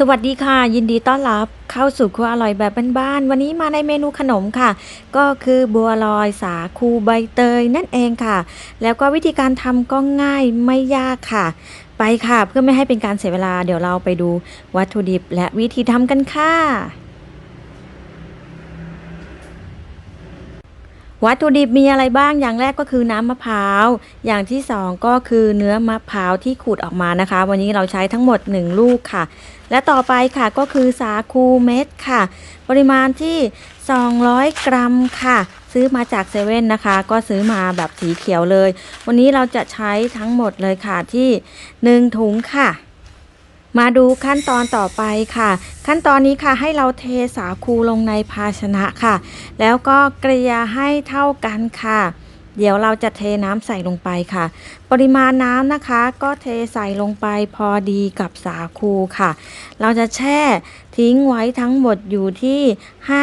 สวัสดีค่ะ ยินดีต้อนรับเข้าสู่ครัวอร่อยแบบบ้านๆวันนี้มาในเมนูขนมค่ะ ก็คือบัวลอยสาคูใบเตยนั่นเองค่ะ แล้วก็วิธีการทำก็ง่ายไม่ยากค่ะ ไปค่ะเพื่อไม่ให้เป็นการเสียเวลาเดี๋ยวเราไปดูวัตถุดิบและวิธีทำกันค่ะ วัตถุดิบมีอะไรบ้าง อย่างแรกก็คือน้ำมะพร้าว อย่างที่สองก็คือเนื้อมะพร้าวที่ขูดออกมานะคะ วันนี้เราใช้ทั้งหมด 1 ลูกค่ะ และต่อไปค่ะก็คือสาคูเม็ดค่ะ ปริมาณที่ 200 กรัมค่ะ ซื้อมาจากเซเว่นนะคะ ก็ซื้อมาแบบสีเขียวเลย วันนี้เราจะใช้ทั้งหมดเลยค่ะที่ 1 ถุงค่ะ มาดูขั้นตอนต่อไปค่ะ ขั้นตอนนี้ค่ะให้เราเทสาคูลงในภาชนะค่ะ แล้วก็เกลี่ยให้เท่ากันค่ะ เดี๋ยวเราจะเทน้ำใส่ลงไปค่ะ ปริมาณน้ำนะคะ ก็เทใส่ลงไปพอดีกับสาคูค่ะ เราจะแช่ทิ้งไว้ทั้งหมดอยู่ที่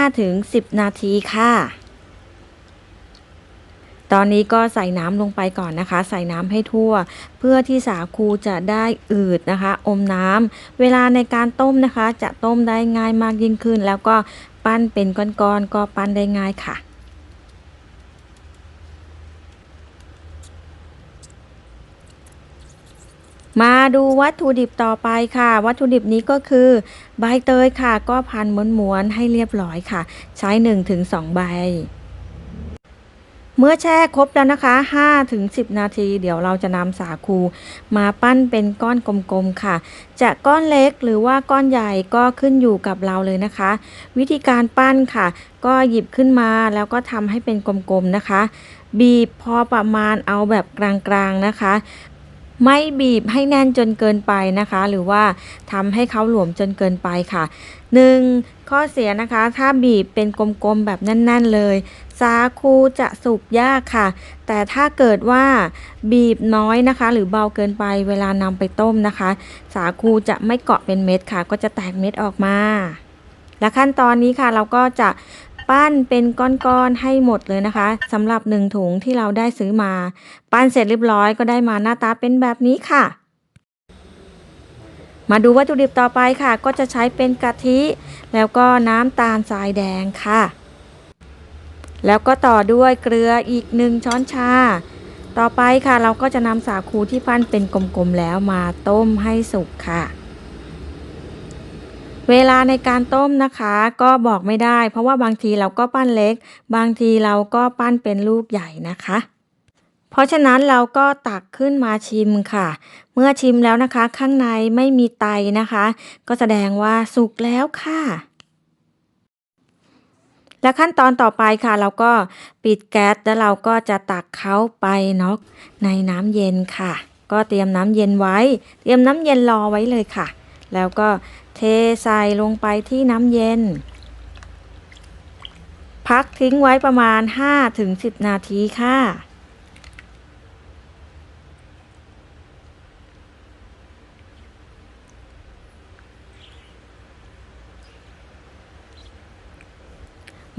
5-10 นาทีค่ะ ตอนนี้ก็ใส่น้ำลงไปก่อนนะคะ ใส่น้ำให้ทั่ว เพื่อที่สาคูจะได้อืดนะคะ อมน้ำเวลาในการต้มนะคะ จะต้มได้ง่ายมากยิ่งขึ้น แล้วก็ปั้นเป็นก้อนๆก็ปั้นได้ง่ายค่ะมาดูวัตถุดิบต่อไปค่ะ วัตถุดิบนี้ก็คือ ใบเตยค่ะ ก็พันม้วนๆให้เรียบร้อยค่ะ ใช้ 1-2 ใบ เมื่อแช่ครบแล้วนะคะ 5-10 นาที เดี๋ยวเราจะนำสาคู มาปั้นเป็นก้อนกลมๆค่ะ จะก้อนเล็กหรือว่าก้อนใหญ่ก็ขึ้นอยู่กับเราเลยนะคะ วิธีการปั้นค่ะ ก็หยิบขึ้นมาแล้วก็ทำให้เป็นกลมๆนะคะ บีบพอประมาณเอาแบบกลางๆนะคะไม่บีบให้แน่นจนเกินไปนะคะ หรือว่าทำให้เขาหลวมจนเกินไปค่ะ 1. ข้อเสียนะคะ ถ้าบีบเป็นกลมๆแบบแน่น ๆ เลย สาคูจะสุกยากค่ะ แต่ถ้าเกิดว่าบีบน้อยนะคะ หรือเบาเกินไปเวลานำไปต้มนะคะ สาคูจะไม่เกาะเป็นเม็ดค่ะ ก็จะแตกเม็ดออกมา และขั้นตอนนี้ค่ะเราก็จะปั้นเป็นก้อนๆให้หมดเลยนะคะสำหรับหนึ่งถุงที่เราได้ซื้อมา ปั้นเสร็จเรียบร้อยก็ได้มาหน้าตาเป็นแบบนี้ค่ะ มาดูวัตถุดิบต่อไปค่ะ ก็จะใช้เป็นกะทิ แล้วก็น้ำตาลทรายแดงค่ะ แล้วก็ต่อด้วยเกลืออีกหนึ่งช้อนชา ต่อไปค่ะเราก็จะนำสาคูที่ปั้นเป็นกลมๆแล้วมาต้มให้สุกค่ะ เวลาในการต้มนะคะก็บอกไม่ได้ เพราะว่าบางทีเราก็ปั้นเล็ก บางทีเราก็ปั้นเป็นลูกใหญ่นะคะ เพราะฉะนั้นเราก็ตักขึ้นมาชิมค่ะ เมื่อชิมแล้วนะคะ ข้างในไม่มีไตนะคะ ก็แสดงว่าสุกแล้วค่ะ และขั้นตอนต่อไปค่ะ เราก็ปิดแก๊สแล้วเราก็จะตักเขาไปน็อกในน้ำเย็นค่ะ ก็เตรียมน้ำเย็นไว้ เตรียมน้ำเย็นรอไว้เลยค่ะ แล้วก็เทใส่ลงไปที่น้ำเย็นพักทิ้งไว้ประมาณ 5-10 นาทีค่ะ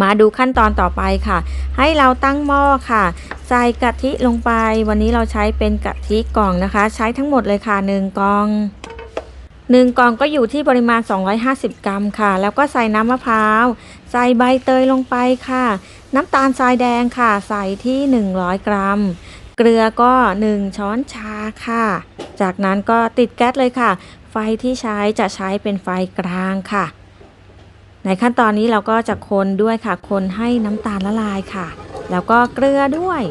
มาดูขั้นตอนต่อไปค่ะ ให้เราตั้งหม้อค่ะ ใส่กะทิลงไป วันนี้เราใช้เป็นกะทิกล่องนะคะ ใช้ทั้งหมดเลยค่ะ1กล่อง1กล่องก็อยู่ที่ปริมาณ 250 กรัมค่ะ แล้วก็ใส่น้ำมะพร้าว ใส่ใบเตยลงไปค่ะ น้ำตาลทรายแดงค่ะ ใส่ที่ 100 กรัม เกลือก็ 1 ช้อนชาค่ะ จากนั้นก็ติดแก๊สเลยค่ะ ไฟที่ใช้จะใช้เป็นไฟกลางค่ะ ในขั้นตอนนี้เราก็จะคนด้วยค่ะ คนให้น้ำตาลละลายค่ะ แล้วก็เกลือด้วย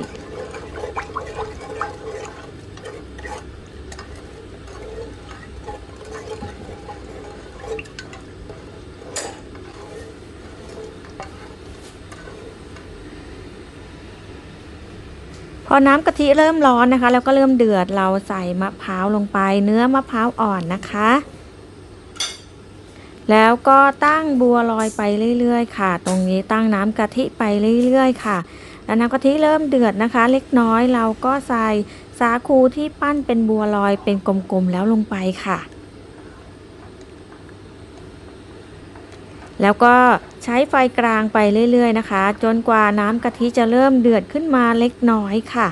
พอน้ำกะทิเริ่มร้อนนะคะ แล้วก็เริ่มเดือดเราใส่มะพร้าวลงไป เนื้อมะพร้าวอ่อนนะคะ แล้วก็ตั้งบัวลอยไปเรื่อยๆ ค่ะ ตรงนี้ตั้งน้ำกะทิไปเรื่อยๆ ค่ะ แล้วน้ำกะทิเริ่มเดือดนะคะ เล็กน้อยเราก็ใส่สาคูที่ปั้นเป็นบัวลอยเป็นกลมๆแล้วลงไปค่ะ แล้วก็ใช้ไฟกลางไปเรื่อยๆ นะคะ จนกว่าน้ำกะทิจะเริ่มเดือดขึ้นมาเล็กน้อยค่ะ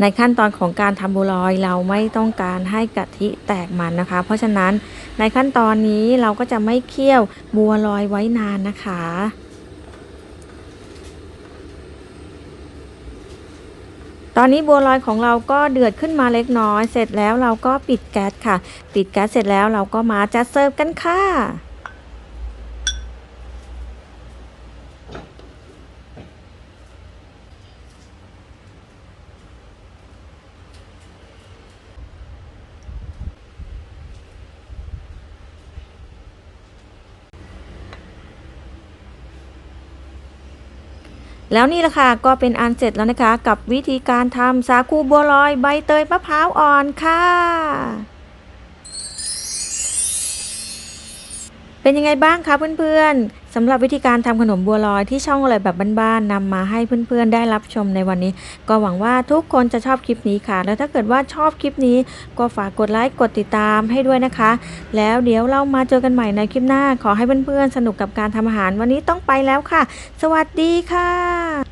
ในขั้นตอนของการทำบัวลอยเราไม่ต้องการให้กะทิแตกมันนะคะ เพราะฉะนั้นในขั้นตอนนี้เราก็จะไม่เคี่ยวบัวลอยไว้นานนะคะตอนนี้บัวลอยของเราก็เดือดขึ้นมาเล็กน้อย เสร็จแล้วเราก็ปิดแก๊สค่ะ ปิดแก๊สเสร็จแล้วเราก็มาจัดเสิร์ฟกันค่ะ แล้วนี่แหละค่ะก็เป็นอันเสร็จแล้วนะคะ กับวิธีการทำสาคูบัวลอยใบเตยมะพร้าวอ่อนค่ะ เป็นยังไงบ้างคะเพื่อนๆสำหรับวิธีการทำขนมบัวลอยที่ช่องอะไรแบบบ้านๆนำมาให้เพื่อนๆ ได้รับชมในวันนี้ ก็หวังว่าทุกคนจะชอบคลิปนี้ค่ะ แล้วถ้าเกิดว่าชอบคลิปนี้ ก็ฝากกดไลค์กดติดตามให้ด้วยนะคะ แล้วเดี๋ยวเรามาเจอกันใหม่ในคลิปหน้า ขอให้เพื่อนๆสนุกกับการทำอาหารวันนี้ต้องไปแล้วค่ะ สวัสดีค่ะ